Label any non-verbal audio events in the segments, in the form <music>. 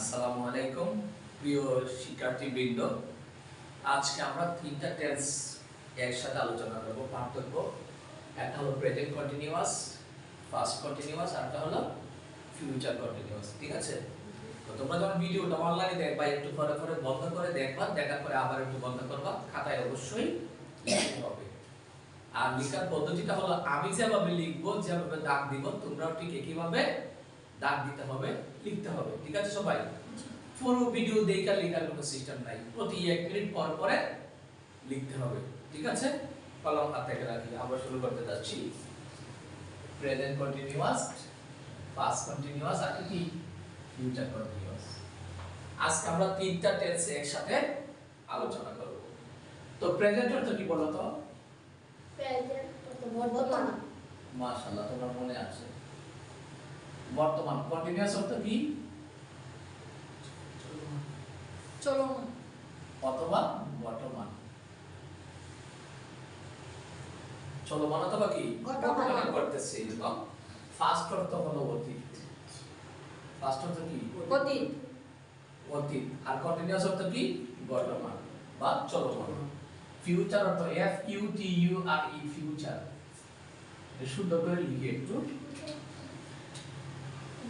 আসসালামু আলাইকুম, প্রিয় শিক্ষার্থীবৃন্দ। আজকে আমরা তিনটা টেন্স একসাথে আলোচনা করব, পার্থক্য। একটা হলো প্রেজেন্ট কন্টিনিউয়াস ফাস্ট কন্টিনিউয়াস আর একটা হলো ফিউচার কন্টিনিউয়াস ঠিক আছে? তো তোমরা যখন ভিডিওটা অনলাইনে দেখবা, একটু পরে পরে বন্ধ করে দেখবা, দেখার পরে আবার একটু বন্ধ করবা, খাতায় অবশ্যই লিখতে হবে। আর লেখার পদ্ধতিটা হলো, আমি যেভাবে লিখব, যেভাবে দাগ দিব, তোমরাও ঠিক একইভাবে দাগ দিতে হবে লিখতে হবে ঠিক আছে সবাই? পুরো ভিডিও দেখা লেখার কোনো সিস্টেম নাই। প্রতি এক মিনিট পর পরে লিখতে হবে ঠিক আছে? কলম হাতে রাখি আমরা শুরু করতে যাচ্ছি। প্রেজেন্ট কন্টিনিউয়াস পাস্ট কন্টিনিউয়াস আর কি ফিউচার কন্টিনিউয়াস আজকে আমরা তিনটা টেন্স একসাথে আলোচনা করব। তো প্রেজেন্ট অর্থ কি বলো তো বর্তমান। মাশাআল্লাহ তোমার মনে আছে। বর্তমান কন্টিনিউয়াস অর্থ কি? অথবা বর্তমান। চলমান অথবা কি? বর্তমান। করতেছে এরকম। ফার্স্ট অর্থ হলো অতীত। ফার্স্ট অর্থ কি? অতীত। অতীত। আর কন্টিনিউয়াস অর্থ কি? বর্তমান বা চলমান। ফিউচার অর্থ F U T U R E future শুদ্ধ করে লিখি একটু।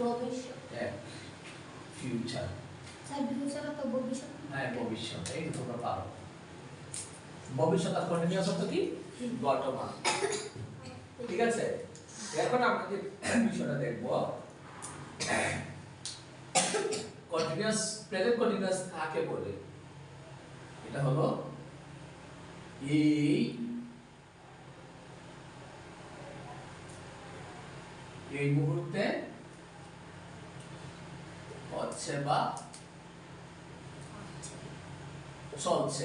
ভবিষ্যৎ। এক ফিউচার স্যার ভবিষ্যৎ তো ভবিষ্যৎ। হ্যাঁ ভবিষ্যৎ এই তোমরা পারো। ভবিষ্যৎ আর কন্টিনিউয়াস অর্থ কি? বর্তমান ঠিক আছে? এখন আমরা যে বিষয়টা দেখব কন্টিনিউয়াস প্রেজেন্ট কন্টিনিউয়াস কাকে বলে? এটা হলো এই এই মুহূর্তে হচ্ছে বা চলছে।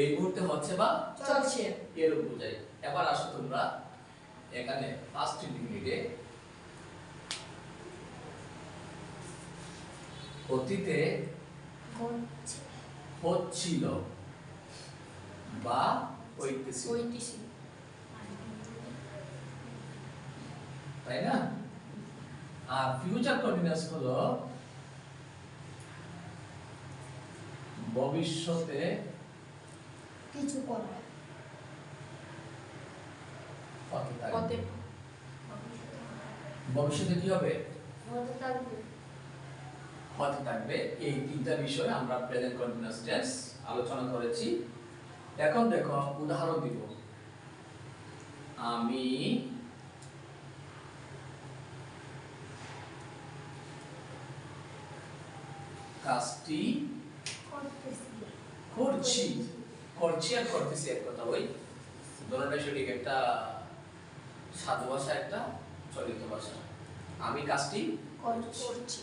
এই মুহূর্তে হচ্ছে বা চলছে। এর বোঝাই এবার আসো তোমরা এখানে ফার্স্ট ইউনিটে অতীতে হচ্ছিল বা হইতেছিল হইতেছে তাই না? আর ফিউচার কন্টিনিউয়াস হলো ভবিষ্যতে কিছু ভবিষ্যতে কি হবে? হতে থাকবে। এই তিনটা বিষয় আমরা প্রেজেন্ট কন্টিনিউয়াস টেন্স আলোচনা করেছি। এখন দেখো উদাহরণ দিব। আমি কাজটি করছি করছি আর করতেছি এক কথা ওই ধরনের সঠিক একটা সাধু ভাষা একটা চলিত ভাষা। আমি কাজটি করছি।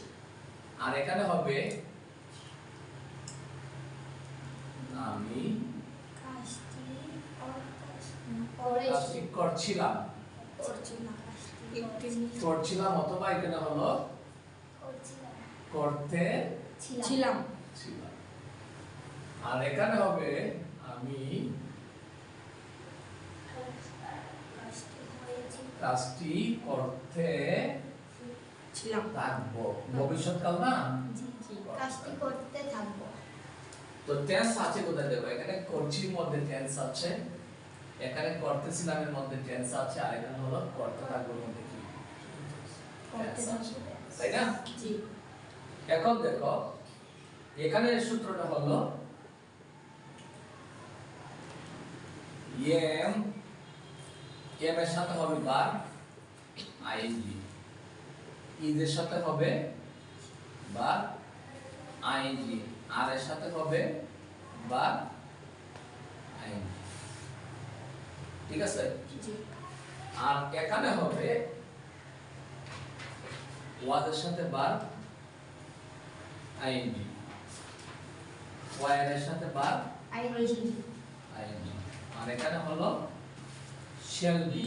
আর এখানে হবে আমি কাজটি করছিলাম করছি। না কাজটি করছিলাম অথবা এখানে হলো করতে ছিলাম। ছিলাম। আর এখানে হবে আমি কাজটি করতে ছিলাম। থাকব। ভবিষ্যৎকাল না? কাজটি করতে থাকব। তো টেন্স আছে কোথায় দেখো? এখানে করছির মধ্যে টেন্স আছে। এখানে করতেছিলামের মধ্যে টেন্স আছে। আর এখানে হলো করতে থাকবোর মধ্যে কি। থাকব। তাই না? এখন দেখো এখানে সূত্রটা হলো এম এম এর সাথে হবে বার আইএনজি ইজের সাথে হবে বার আইএনজি আর এর সাথে হবে বার আইএনজি ঠিক আছে? আর এখানে হবে ওয়াজের সাথে বার আইএনজি ওয়ার এর সাথে বার আইএনজি আইএনজি আর এখানে হলো শেল বি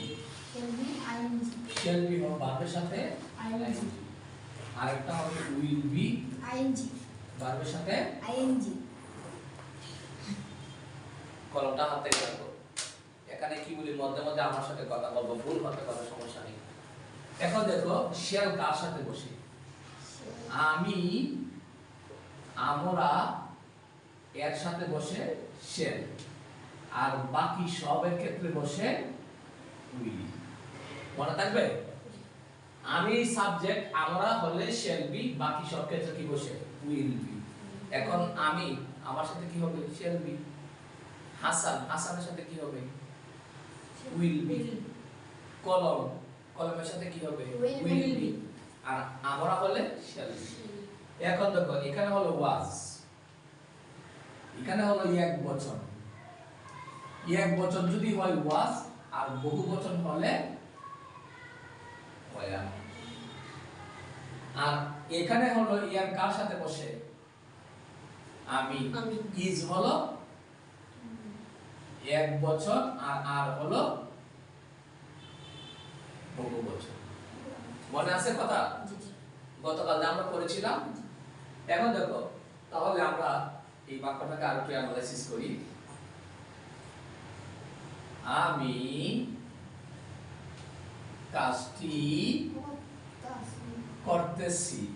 শেল বি হবে ভার্বের সাথে ING আইএনজি আর একটা হবে উইল বি আইএনজি ভার্বের সাথে আইএনজি কলমটা হাতে রাখো। এখানে কি বলি? মধ্যে মধ্যে আমার সাথে কথা বলব ভুল হতে পারে সমস্যা নেই। এখন দেখো শেল কার সাথে বসে? আমি আমরা এর সাথে বসে শেল আর বাকি সবের ক্ষেত্রে বসে উইল মনে থাকবে? আমি সাবজেক্ট আমরা হলে শেল বি বাকি সব ক্ষেত্রে কি বসে? উইল বি এখন আমি আমার সাথে কি হবে? শেল বি হাসান হাসানের সাথে কি হবে? উইল বি কলম কলমের সাথে কি হবে? উইল বি আর আমরা হলে শেল বি এখন দেখো এখানে হলো ওয়াজ এখানে হলো এক বচন। এক বচন যদি হয় ওয়াজ আর বহু বচন হলে ওয়া। আর এখানে হলো ইয়ার কার সাথে বসে? আমি। ইজ হলো এক বছর আর আর হলো বহু বছর মনে আছে কথা? গতকাল আমরা করেছিলাম এখন দেখো তাহলে আমরা এই বাক্যটাকে আরও একটু অ্যানালাইসিস করি। আমি কাজটি করতেছি।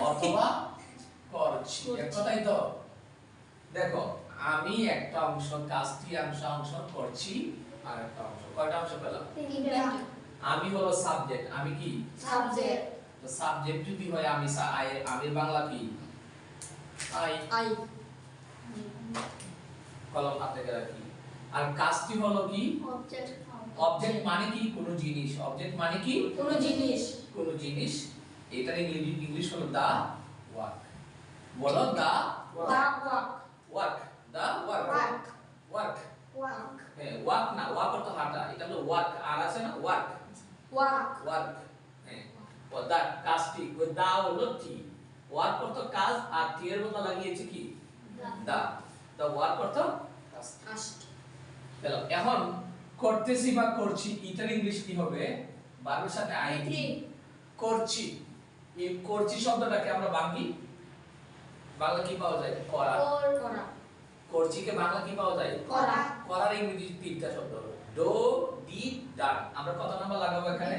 অথবা করছি। এক কথাই তো। দেখো আমি একটা অংশ কাজটি অংশ অংশ করছি আর একটা অংশ। কয়টা অংশ পেলাম? আমি হলো সাবজেক্ট আমি কি? সাবজেক্ট। তো সাবজেক্ট যদি হয় আমি আই- আমি বাংলা কি? আই। আই। কলম হাতে রাখি আর কাজটি হলো কি? অবজেক্ট মানে কি? কোনো জিনিস। অবজেক্ট মানে কি? কোন জিনিস। কোনো জিনিস। এটার ইংরেজি ইংলিশ হলো দা ওয়ার্ক বলো the the walk work the work work work হ্যাঁ ওয়ার্ক না ওয়ার্ক অর্থ হাঁটা। এটা হলো ওয়ার্ক আর আছে না? ওয়ার্ক ওয়ার্ক হ্যাঁ। ও দা কাজটি ওই দা হলো টি ওয়ার্ক অর্থ কাজ। আর টি এর বদলে লাগিয়েছে কি? দা দা ওয়ার্ক অর্থ কাজ আষ্ট এখন করতেছি বা করছি এটার ইংলিশ কি হবে? ভার্বের সাথে আইএনজি করছি। এই করছি শব্দটাকে আমরা বাংলি বাংলা কি পাওয়া যায়? করা। করা। করছি কে বাংলা কি পাওয়া যায়? করা। করার ইংরেজি তিনটা শব্দ ডো ডি ডান। আমরা কত নাম্বার লাগাবো এখানে?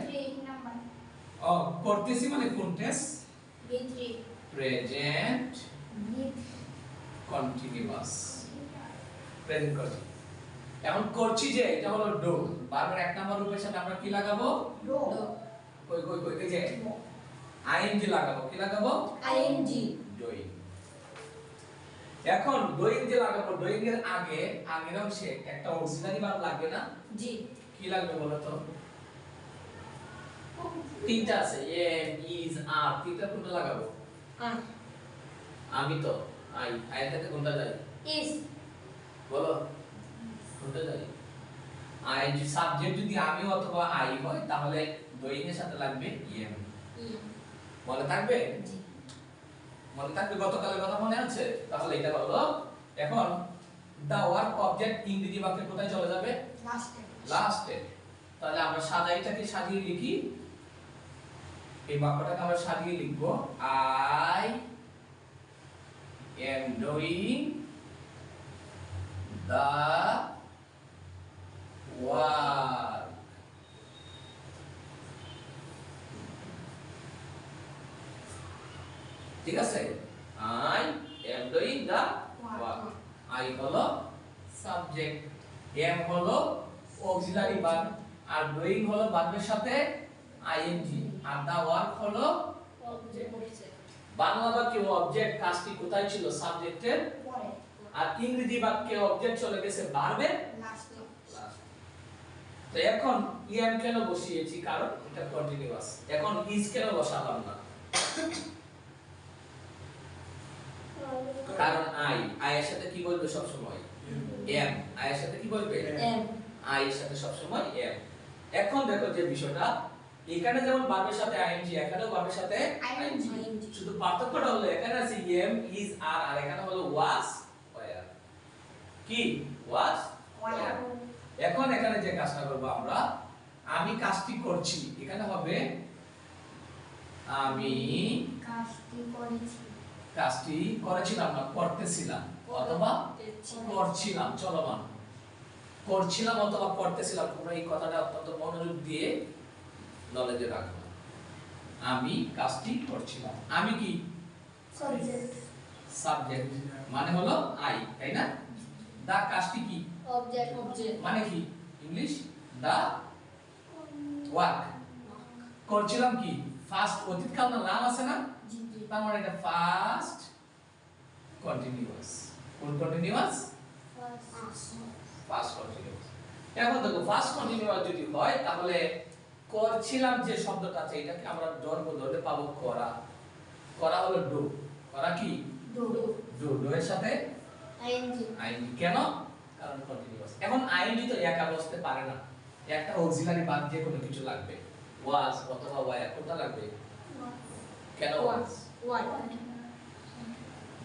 ও করতেছি মানে কোনটেস ভিত্রি প্রেজেন্ট কন্টিনিউয়াস। প্রেজেন্ট করছি এখন করছি যে এটা হলো ডো। বারবার এক নাম্বার রূপের সাথে আমরা কি লাগাবো? ডো। কই কই কই এই যে আইএনজি লাগাবো। কি লাগাবো? আইএনজি। ডুইং। এখন ডুইং যে লাগাবো ডুইং এর আগে আগের অংশে একটা অক্সিলারি ভার্ব লাগবে না? জি। কি লাগবে বলো তো? তিনটা আছে। Am is are. তিনটা কোনটা লাগাবো? আর। আমি তো। আই সাথে কোনটা যায় ইজ। বলো। কোনটা যায় আই যে সাবজেক্ট যদি আমি অথবা আই হয় তাহলে ডুইং এর সাথে লাগবে এম মনে থাকবে? মনে থাকবে গতকালের কথা মনে আছে? তাহলে এটা হলো এখন দা ওয়ার্ক অবজেক্ট ইংরেজি বাক্যে কোথায় চলে যাবে? লাস্টে লাস্টে তাহলে আমরা সাজাইটাকে সাজিয়ে লিখি। এই বাক্যটাকে আমরা সাজিয়ে লিখব। I am doing the work ঠিক আছে? I am doing the work I হলো সাবজেক্ট এম হলো অক্সিলারি ভার্ব আর ডুইং হলো ভার্বের সাথে আইএনজি আর দা ওয়ার্ক হলো বাংলা বাক্যে অবজেক্ট কাজটি কোথায় ছিল? সাবজেক্টের আর ইংরেজি বাক্যে অবজেক্ট চলে গেছে ভার্বের লাস্টে তো এখন ইএম কেন বসিয়েছি? কারণ এটা কন্টিনিউয়াস এখন ইজ কেন বসালাম না? কারণ আই আই এর সাথে কি বলবে সব সময় এম আই এর সাথে কি বলবে? এম আই এর সাথে সবসময় এম এখন দেখো যে বিষয়টা এখানে যেমন ভার্বের সাথে আইএনজি এখানেও ভার্বের সাথে আইএনজি শুধু পার্থক্যটা হলো এখানে আছে এম ইজ আর আর এখানে হলো ওয়াজ ওয়ার কি? ওয়াজ ওয়ার এখন এখানে যে কাজটা করব আমরা আমি কাজটি করছি। এখানে হবে আমি কাজটি করেছি। কাজটি করেছিলাম না করতেছিলাম অথবা করছিলাম চলমান। করছিলাম অথবা করতেছিলাম তোমরা এই কথাটা অত্যন্ত মনোযোগ দিয়ে নলেজে রাখবে আমি কাজটি করছিলাম। আমি কি? সাবজেক্ট মানে হলো আই তাই না? দা কাজটি কি? অবজেক্ট অবজেক্ট মানে কি? ইংলিশ দা ওয়ার্ক করছিলাম কি? ফার্স্ট অতীতকাল না নাম আছে না? তার মানে এটা ফার্স্ট কন্টিনিউয়াস কোন কন্টিনিউয়াস ফার্স্ট কন্টিনিউয়াস এখন দেখো ফার্স্ট কন্টিনিউয়াস যদি হয় তাহলে করছিলাম যে শব্দটা আছে এটাকে আমরা ধরবো ধরলে পাবো করা। করা হলো ডু। করা কি? ডু। ডু। ডু এর সাথে আইএনজি। কেন? কারণ কন্টিনিউয়াস এখন আইএনজি তো একা বসতে পারে না। একটা অক্সিলারি বাদ যে কোনো কিছু লাগবে। ওয়াজ অথবা ওয়ার কোনটা লাগবে? কেন ওয়াজ? ওয়াই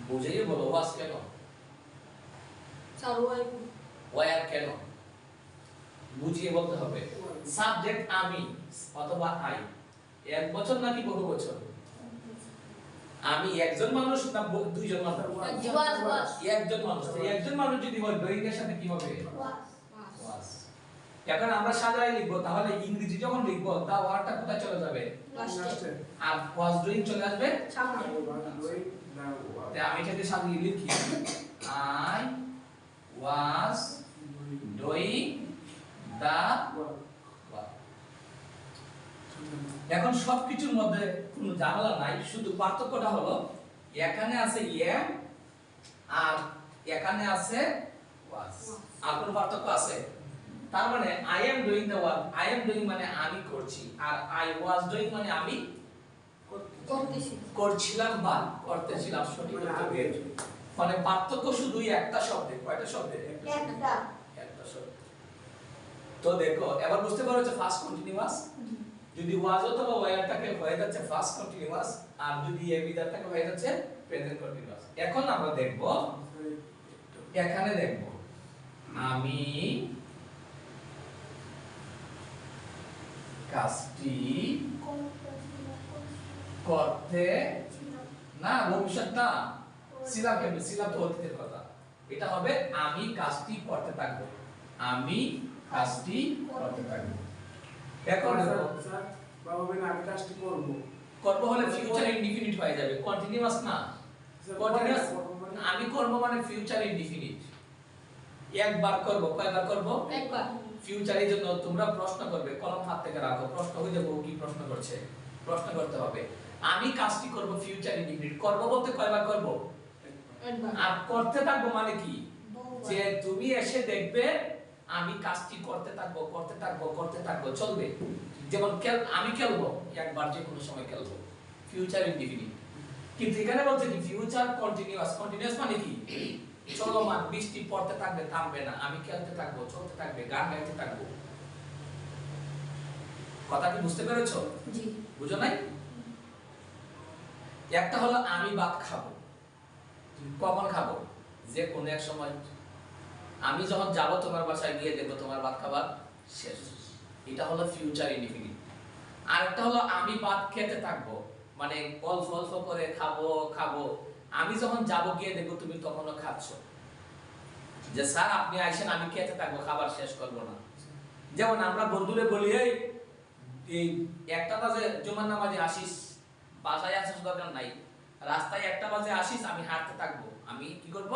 বুঝেই বলো ওয়াজ কেন? ওয়ার কেন? বুঝিয়ে বলতে হবে। সাবজেক্ট আমি অথবা আই। এক বছর নাকি বহু বছর? আমি একজন মানুষ না দুইজন মানুষ? ওয়াজ ওয়াজ একজন মানুষ। একজন মানুষ যদি হয় ডুইং সাথে কি হবে এখন আমরা সাজাই লিখব তাহলে ইংরেজি যখন লিখব তা ওয়ার্ডটা কোথায় চলে যাবে? আর was doing চলে আসবে? সামনে। আমি এটাকে সাজিয়ে লিখি। I was doing the এখন সবকিছুর মধ্যে কোনো ঝামেলা নাই শুধু পার্থক্যটা হলো এখানে আছে am আর এখানে আছে আর কোনো পার্থক্য আছে? তার মানে I am doing the work I am doing মানে আমি করছি আর আই ওয়াজ ডুইং মানে আমি করছিলাম বা করতেছিলাম সঠিক দিয়েছি। মানে পার্থক্য শুধুই একটা শব্দে কয়টা শব্দে? একটা। একটা শব্দ। তো দেখো এবার বুঝতে পারো যে ফার্স্ট কন্টিনিউয়াস যদি ওয়াজ অথবা ওয়ারটাকে হয়ে যাচ্ছে ফার্স্ট কন্টিনিউয়াস আর যদি এ বিদারটাকে হয়ে যাচ্ছে প্রেজেন্ট কন্টিনিউয়াস এখন আমরা দেখব, এখানে দেখব, আমি কাজটি করতে, না, ভবিষ্যৎ না ছিলাম কেমন ছিলাম তো অতীতের কথা। এটা হবে, আমি কাজটি করতে থাকব। আমি কাজটি করতে থাকব। এখন করব। হলে ফিউচার ইনডিফিনিট হয়ে যাবে কন্টিনিউয়াস না। কন্টিনিউয়াস আমি করব মানে ফিউচার ইনডিফিনিট একবার করব কয়বার করব? একবার। ফিউচারের জন্য তোমরা প্রশ্ন করবে কলম হাত থেকে রাখো প্রশ্ন হয়ে যাব কি প্রশ্ন করছে। প্রশ্ন করতে হবে। আমি কাজটি করব ফিউচার ইনডিফিনিট করব বলতে কয়বার করব? একবার। আর করতে থাকব মানে কি? যে তুমি এসে দেখবে আমি কাজটি করতে থাকব করতে থাকব করতে থাকব চলবে। যেমন আমি খেলব একবার যে কোনো সময় খেলব। ফিউচার ইনডিফিনিট কিন্তু এখানে বলছে কি ফিউচার কন্টিনিউয়াস কন্টিনিউয়াস মানে কি? চলমান বৃষ্টি পড়তে থাকবে থামবে না। আমি খেলতে থাকব চলতে থাকবে গান গাইতে থাকব। কথা কি বুঝতে পেরেছ? জি। বুঝো নাই? একটা হলো আমি ভাত খাব কখন খাব? যে কোনো এক সময় আমি যখন যাব তোমার বাসায়, গিয়ে দেখব তোমার ভাত খাবার শেষ। এটা হলো ফিউচার ইনডিফিনিট আর একটা হলো আমি ভাত খেতে থাকব মানে অল্প অল্প করে খাব খাব। আমি যখন যাব, গিয়ে দেখব তুমি তখনও খাচ্ছ। যে স্যার, আপনি আইসেন, আমি খেতে থাকব, খাবার শেষ করব না। যেমন আমরা বন্ধুরে বলি, এই একটা বাজে জুমার নামাজে আসিস, বাসায় আসিস দরকার নাই। রাস্তায় একটা বাজে আসিস, আমি হাঁটতে থাকব। আমি কি করব?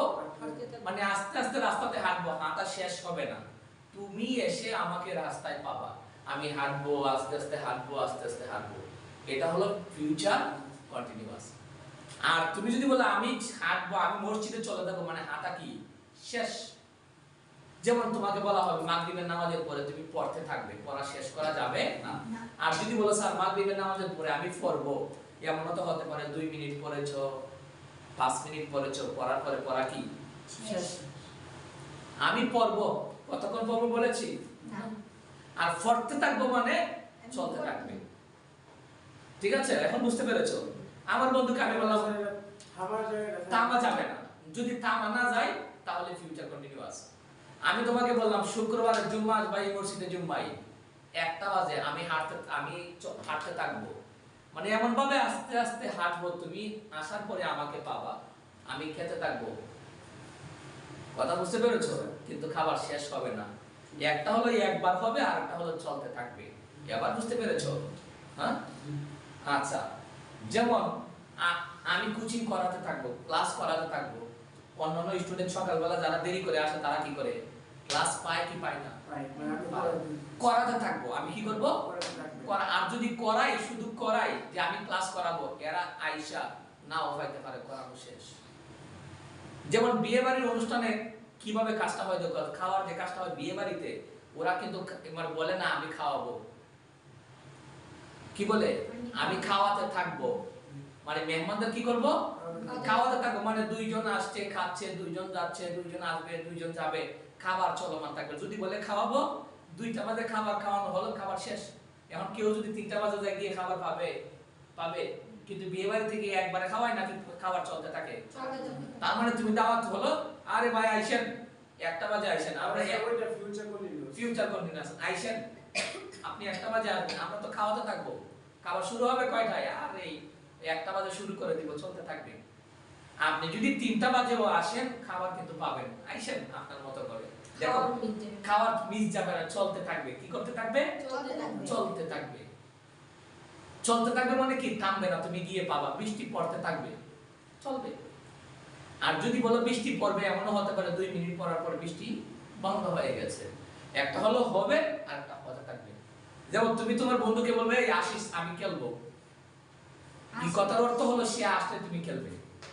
মানে আস্তে আস্তে রাস্তাতে হাঁটবো। হাঁটা শেষ হবে না। তুমি এসে আমাকে রাস্তায় পাবা। আমি হাঁটবো আস্তে আস্তে হাঁটবো আস্তে আস্তে হাঁটবো। এটা হলো ফিউচার কন্টিনিউয়াস আর তুমি যদি বলো আমি হাঁটবো আমি মসজিদে চলে যাব মানে হাঁটা কি? শেষ। যেমন তোমাকে বলা হবে মাগরিবের নামাজের পরে তুমি পড়তে থাকবে। পড়া শেষ করা যাবে না। আর যদি বলো স্যার মাগরিবের নামাজের পরে আমি পড়ব? এমনও তো হতে পারে দুই মিনিট পড়েছো পাঁচ মিনিট পড়েছো পড়ার পরে পড়া কি? আমি পড়ব। কতক্ষণ পড়ব বলেছি? আর পড়তে থাকব মানে চলতে থাকবে। ঠিক আছে? এখন বুঝতে পেরেছ? আমার বন্ধুকে আমি বললাম তামা যাবে না। যদি তামা না যায় তাহলে ফিউচার কন্টিনিউয়াস আমি তোমাকে বললাম শুক্রবার জুম্মা বা এই মসজিদে জুম্মাই। একটা বাজে আমি হাঁটতে আমি হাঁটতে থাকব। মানে এমন ভাবে আস্তে আস্তে হাঁটবো তুমি আসার পরে আমাকে পাবা আমি খেতে থাকব। কথা বুঝতে পেরেছ? কিন্তু খাবার শেষ হবে না। একটা হলো একবার হবে আর একটা হলো চলতে থাকবে। এবার বুঝতে পেরেছ? হ্যাঁ? আচ্ছা যেমন আমি কোচিং করাতে থাকব ক্লাস করাতে থাকব। অন্যান্য স্টুডেন্ট সকালবেলা যারা দেরি করে আসে তারা কি করে? ক্লাস পায় কি পায় না? করাতে থাকব। আমি কি করব? করা আর যদি করাই, শুধু করাই, যে আমি ক্লাস করাবো, এরা নাও হইতে পারে, করানো শেষ। যেমন বিয়ে বাড়ির অনুষ্ঠানে কীভাবে কাজটা হয় খাওয়ার যে কাজটা হয় বিয়ে বাড়িতে, ওরা কিন্তু বলে, না, আমি খাওয়াবো। কি বলে? আমি খাওয়াতে থাকব। মানে মেহমানদের কি করব? খাওয়াতে থাকব। মানে দুইজন আসছে, খাচ্ছে, দুইজন যাচ্ছে, দুইজন আসবে, দুইজন যাবে, খাবার চলমান থাকবে। যদি বলে, খাওয়াবো। দুইটা বাজে খাবার, খাওয়ানো হলো, খাবার শেষ। এখন কেউ যদি তিনটা বাজে যায় গিয়ে খাবার পাবে পাবে কিন্তু বিয়ে বাড়ি থেকে একবারে খাওয়ায় নাকি খাবার চলতে থাকে। তার মানে তুমি দাওয়াত হলো আরে ভাই আইসেন একটা বাজে আইসেন আমরা ফিউচার কন্টিনিউয়াস আইসেন আপনি একটা বাজে আসবেন আমরা তো খাওয়াতে থাকব। খাবার শুরু হবে কয়টায়? আর এই একটা বাজে শুরু করে দিব চলতে থাকবে। আপনি যদি তিনটা বাজেও আসেন খাবার কিন্তু পাবেন। আইসেন আপনার মতো করে। দেখো খাওয়ার মিস যাবে না চলতে থাকবে। কি করতে থাকবে? চলতে থাকবে। চলতে থাকবে। মানে কি? থামবে না তুমি গিয়ে পাবা। বৃষ্টি পড়তে থাকবে। চলবে। আর যদি বলো বৃষ্টি পড়বে এমনও হতে পারে দুই মিনিট পরার পর বৃষ্টি বন্ধ হয়ে গেছে। একটা হলো হবে আর একটা হতে থাকবে। যেমন তুমি তোমার বন্ধুকে বলবে এই আসিস আমি খেলব। এই কথার অর্থ হলো সে আসলে তুমি খেলবে।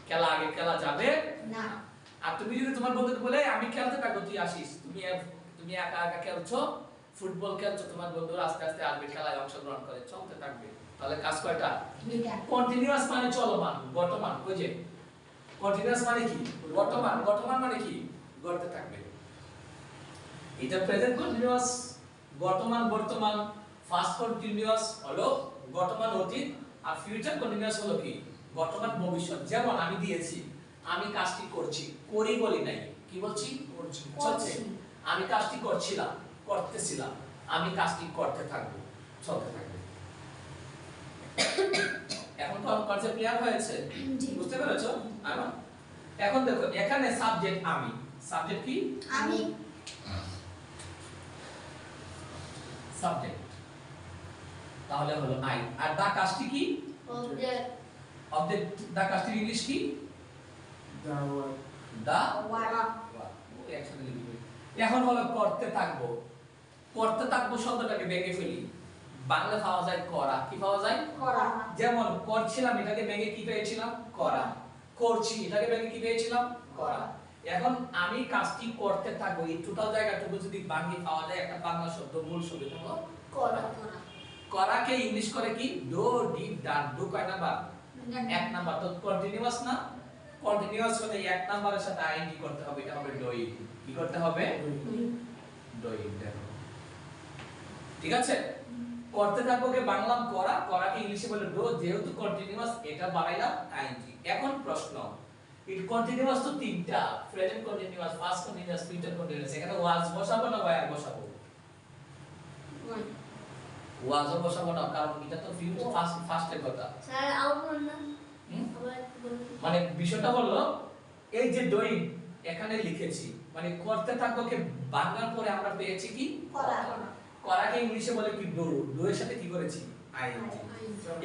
খেলা আগে খেলা যাবে। না। আর তুমি যদি তোমার বন্ধুকে বলে আমি খেলতে থাকো তুই আসিস। তুমি তুমি একা একা খেলছো ফুটবল খেলছো তোমার বন্ধু আস্তে আস্তে আসবে খেলায় অংশগ্রহণ করে চলতে থাকবে। তাহলে কাজ কয়টা? কন্টিনিউয়াস মানে চলমান বর্তমান ওই যে। কন্টিনিউয়াস মানে কি? বর্তমান বর্তমান মানে কি? গড়তে থাকবে। এটা প্রেজেন্ট কন্টিনিউয়াস বর্তমান বর্তমান ফাস্ট কন্টিনিউয়াস হলো বর্তমান অতীত আর ফিউচার কন্টিনিউয়াস হলো কি? বর্তমান ভবিষ্যৎ। যেমন আমি দিয়েছি আমি কাজটি করছি করি বলি নাই। কি বলছি? চলছে। আমি কাজটি করছিলাম করতেছিলাম। আমি কাজটি করতে থাকব চলতে থাকবে। এখন তো কনসেপ্ট ক্লিয়ার হয়েছে বুঝতে পেরেছ? আবার এখন দেখো এখানে সাবজেক্ট আমি। সাবজেক্ট কি? আমি। সাবজেক্ট তাহলে হলো আই আর দা কাজটি কি? অবজেক্ট অবজেক্ট দা কাজটি ইংলিশ কি? দা একসাথে লিখবে এখন হলো করতে থাকব। করতে থাকব শব্দটাকে ভেঙে ফেলি। বাংলা পাওয়া যায় করা কি পাওয়া যায়? করা যেমন করছিলাম এটাকে ভেঙে কি পেয়েছিলাম? করা করছি এটাকে ভেঙে কি পেয়েছিলাম? করা এখন আমি কাজটি করতে থাকব। এই টোটাল জায়গাটুকু যদি বাংলা পাওয়া যায় একটা বাংলা শব্দ মূল শব্দ হলো করা করা করাকে ইংলিশ করে কি? ডো ডিড ডান ডো কয় নাম্বার? এক নাম্বার। তো কন্টিনিউয়াস না? কন্টিনিউয়াস হলে এক নাম্বারের সাথে আইএনজি করতে হবে এটা হবে ডোইং কি করতে হবে? ডোইং দেখো। ঠিক আছে? করতে থাকব কে বাংলা করা করাকে ইংলিশে বলে ডো যেহেতু কন্টিনিউয়াস এটা বাড়াইলাম আইএনজি এখন প্রশ্ন ইট কন্টিনিউয়াস তো তিনটা present continuous past continuous future continuous এখানে ওয়াজ বসাবো না ওয়ার বসাবো? ওয়াজও বসাবো না কারণ এটা তো ফিউচার ফার্স্ট ফার্স্টের কথা। স্যার আউট না। মানে বিষয়টা হলো এই যে ডোইং এখানে লিখেছি মানে করতে থাকব কে বাংলার পরে আমরা পেয়েছি কি? করা। করাকে ইংলিশে বলে কি ডো ডো এর সাথে কি করেছি? আইএনজি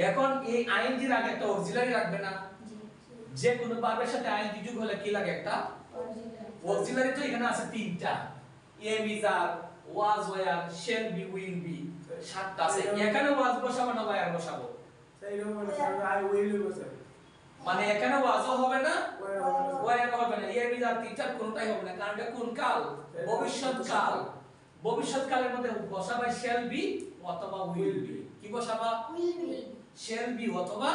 এখন এই আইএনজির আগে একটা অক্সিলারি রাখবে না? যে কোনো ভার্বের সাথে আইএনজি যুগ হলে কি লাগে একটা? অক্সিলারি তো এখানে আছে তিনটা। Am is are was were shall be will be সাতটা আছে। এখানে ওয়াজ বসাবো না ওয়ার বসাবো। মানে এখানে ওয়াজও হবে না ওয়ার হবে না। ইজ আর তিনটার কোনটাই হবে না। কারণ এটা কোন কাল? ভবিষ্যৎ কাল ভবিষ্যৎ কালের মধ্যে বসাবা শেল বি অথবা উইল বি কি বসাবা? উইল বি শেল বি অথবা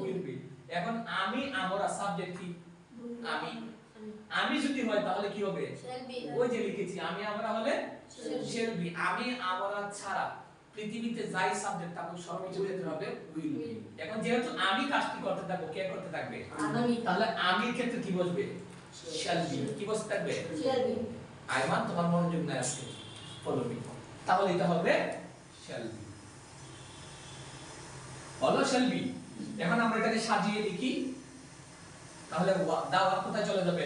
উইল বি এখন আমি আমরা সাবজেক্ট কি? আমি। আমি যদি হয় তাহলে কি হবে. ওই যে লিখেছি আমি আমরা হলে শেল বি আমি আমরা ছাড়া। পৃথিবীতে যাই সাবজেক্ট থাকুক সবকিছু ক্ষেত্রে হবে। উইল বি এখন যেহেতু আমি কাজটি করতে থাকব কে করতে থাকবে? আমি। তাহলে আমি ক্ষেত্রে কি বসবে? শ্যাল বি কি বসতে থাকবে? Shall be. আইমান তোমার মনোযোগ নাই আজকে। ফলো মি তাহলে এটা হবে শ্যাল বি হলো শ্যাল বি এখন আমরা এটাকে সাজিয়ে লিখি তাহলে ওয়া- দা ওয়াক কোথায় চলে যাবে.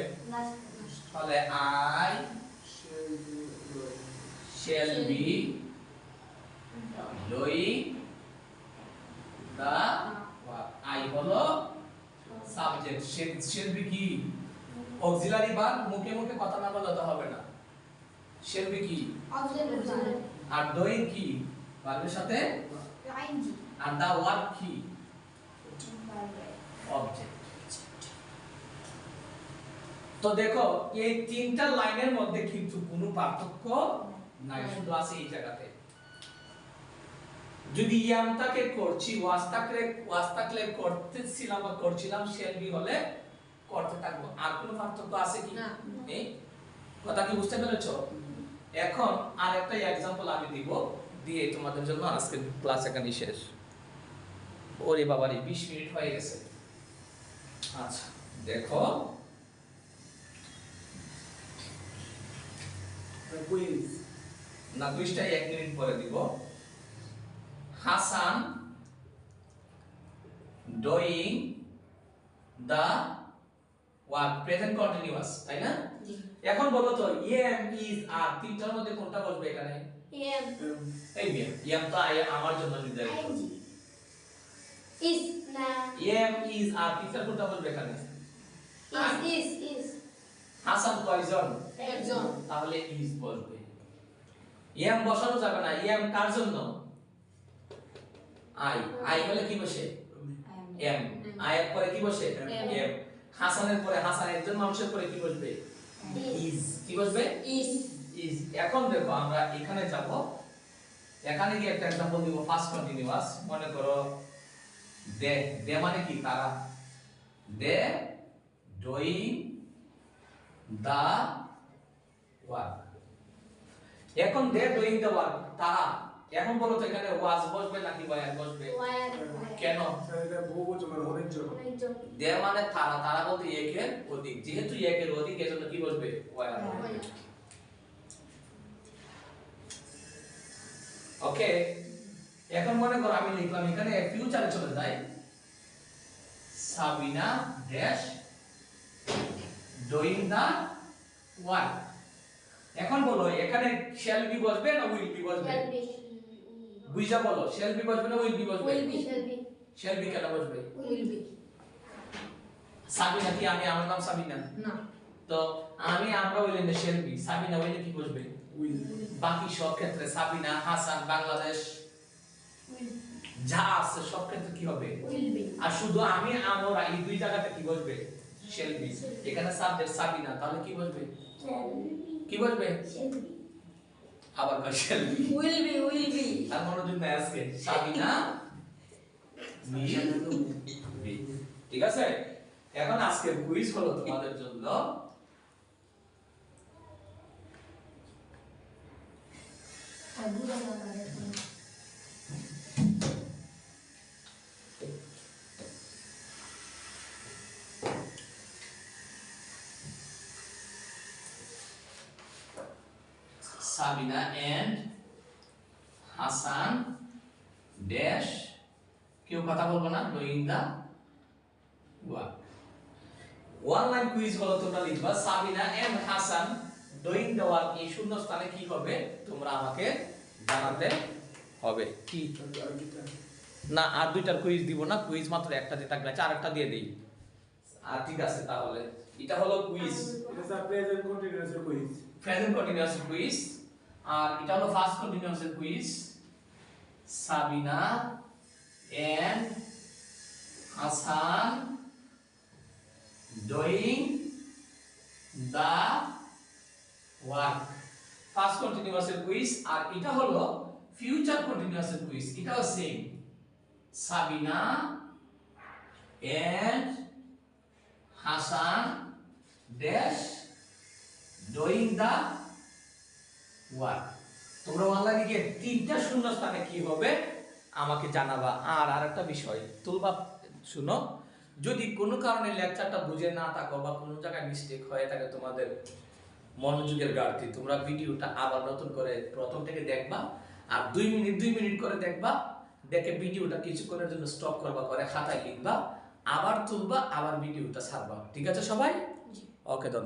তাহলে I shall be doing the I হলো শেল বি কি? অক্সিলারি মুখে মুখে কথা না বলতে হবে না। শেল কি? আর ডুইং কি? ভার্বের সাথে? আর দা ওয়ার্ক কি? অবজেক্ট তো দেখো এই তিনটা লাইনের মধ্যে কিন্তু কোনো পার্থক্য নাই। শুধু আছে এই জায়গাতে। যদি ইয়ামটাকে করছি ওয়াস্তাকলে ওয়াস্তাকলে করতেছিলাম বা করছিলাম শেলবি হলে করতে থাকব। আর কোনো পার্থক্য আছে কি? না। নেই? কথা কি বুঝতে পেরেছ? এখন আর একটা এক্সাম্পল আমি দিব দিয়ে তোমাদের জন্য আজকে ক্লাস এখানে শেষ। ওরে বাবারে বিশ মিনিট হয়ে গেছে। আচ্ছা দেখো। কুইজ না কুইজটাই এক মিনিট পরে দিব। Hasan doing the work present continuous তাই না? এখন বলো তো এম ইজ আর তিনটার মধ্যে কোনটা বসবে এখানে? Am এই মিয়া এম তো আই- আমার জন্য নির্ধারিত। is না এম ইজ আর তিনটার কোনটা বসবে এখানে? Is is is হাসান কয়জন? একজন। তাহলে ইজ বসবে। এম বসানো যাবে না। এম কার জন্য? আই আই হলে কি বসে এম আই এর পরে কি বসে M. এম হাসানের পরে হাসান একজন মানুষের পরে কি বসবে ইজ কি বসবে is ইজ এখন দেখো আমরা এখানে যাব এখানে কি একটা एग्जांपल দিব ফার্স্ট কন্টিনিউয়াস মনে করো দে দে মানে কি তারা দে ডুইং দা ওয়ার্ক এখন দে ডুইং দা ওয়ার্ক তারা এখন বলো তো এখানে ওয়াজ বসবে নাকি ওয়ার বসবে? কেন? মানে দে মানে তারা তারা বলতে একের অধিক। যেহেতু একের অধিক এজন্য কি বসবে? ওয়ার ওকে এখন মনে করো আমি লিখলাম এখানে ফিউচারে চলে যাই। Sabina dash doing the work এখন বলো এখানে শ্যাল বি বসবে না উইল বি বসবে? বুঝা বলো শ্যাল বি বসবে না উইল বি বসবে? Be shall শ্যাল বি কেন বসবে? Will be সাবিনা কি আমি আমার নাম সাবিনা? না। তো আমি আমরা হইলে না শ্যাল বি সাবিনা হইলে কি বসবে? উইল বাকি সব ক্ষেত্রে সাবিনা হাসান বাংলাদেশ। যা আছে সব ক্ষেত্রে কি হবে? আর শুধু আমি আমরা এই দুই জায়গাতে কি বসবে? শেলবি এখানে সাবজেক্ট সাবিনা তাহলে কি বসবে? কি বসবে? Be আবার কয় উইল বি উইল বি আর মনে মনোযোগ নাই আজকে। সাবিনা <laughs> will ঠিক আছে? এখন আজকে কুইজ হলো তোমাদের জন্য। বুঝা না সাবিনা এন্ড হাসান ড্যাশ কেউ কথা বলব না? Doing the work one line quiz হলো তোমরা লিখবা Sabina and Hasan doing the work এই শূন্য স্থানে কি হবে? তোমরা আমাকে জানাতে হবে। কি আর না আর দুইটার কুইজ দিব না কুইজ মাত্র একটা দিয়ে থাকবে। চার একটা দিয়ে দিই। আর ঠিক আছে তাহলে এটা হলো কুইজ এটা present continuous quiz present continuous quiz আর এটা হলো first continuous quiz Sabina and Hasan doing the, work. First continuous quiz আর এটা হলো ফিউচার কন্টিনিউয়াস কুইজ এটাও same Sabina and Hasan dash doing the তোমরা অনলাইনে গিয়ে তিনটা শূন্য স্থানে কি হবে? আমাকে জানাবা। আর আরেকটা বিষয় তুলবা শুনো যদি কোনো কারণে লেকচারটা বুঝে না থাকো বা কোনো জায়গায় মিস্টেক হয়ে থাকে তোমাদের মনোযোগের ঘাটতি। তোমরা ভিডিওটা আবার নতুন করে প্রথম থেকে দেখবা আর দুই মিনিট দুই মিনিট করে দেখবা দেখে ভিডিওটা কিছুক্ষণের জন্য স্টপ করবা করে খাতায় লিখবা আবার তুলবা আবার ভিডিওটা ছাড়বা। ঠিক আছে সবাই? ওকে ধন্যবাদ।